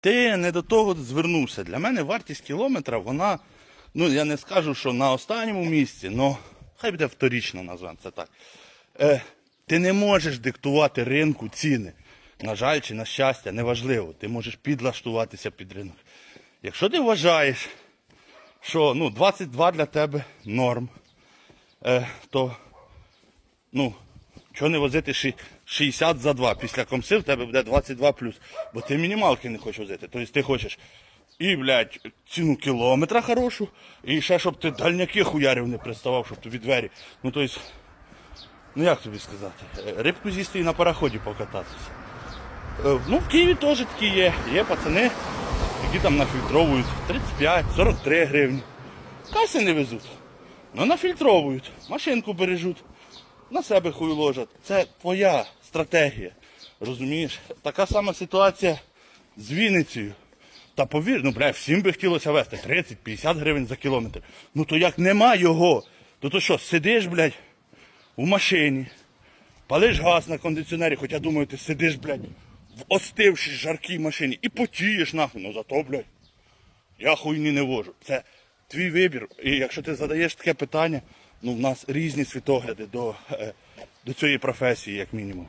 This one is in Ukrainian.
ти не до того звернувся. Для мене вартість кілометра, вона, ну я не скажу, що на останньому місці, але хай буде вторічно назвемо це так. Е, ти не можеш диктувати ринку ціни. На жаль, чи на щастя, неважливо. Ти можеш підлаштуватися під ринок. Якщо ти вважаєш, що ну, 22 для тебе норм, е, то ну, чого не возити 60 за 2? Після комси в тебе буде 22 плюс. Бо ти мінімалки не хочеш возити. Тобто ти хочеш і, блядь, ціну кілометра хорошу, і ще щоб ти дальняки хуярів не приставав, щоб тобі двері. Ну, тобто, ну як тобі сказати, е, рибку з'їсти і на пароході покататися. Е, Ну, в Києві теж такі є. Є пацани, які там нафільтровують 35-43 гривні. Каси не везуть. Ну нафільтровують, машинку бережуть, на себе хуй ложать. Це твоя стратегія. Розумієш? Така сама ситуація з Вінницею. Та повір, ну бля, всім би хотілося вести 30-50 гривень за кілометр. Ну то як нема його, то то що, сидиш, блядь, у машині, палиш газ на кондиціонері, хоча думаю, ти сидиш, блядь, в остившій жаркій машині і потієш нахуй, ну зато, блядь, я хуйні не вожу. Це твій вибір. І якщо ти задаєш таке питання, ну в нас різні світогляди до, е, до цієї професії, як мінімум.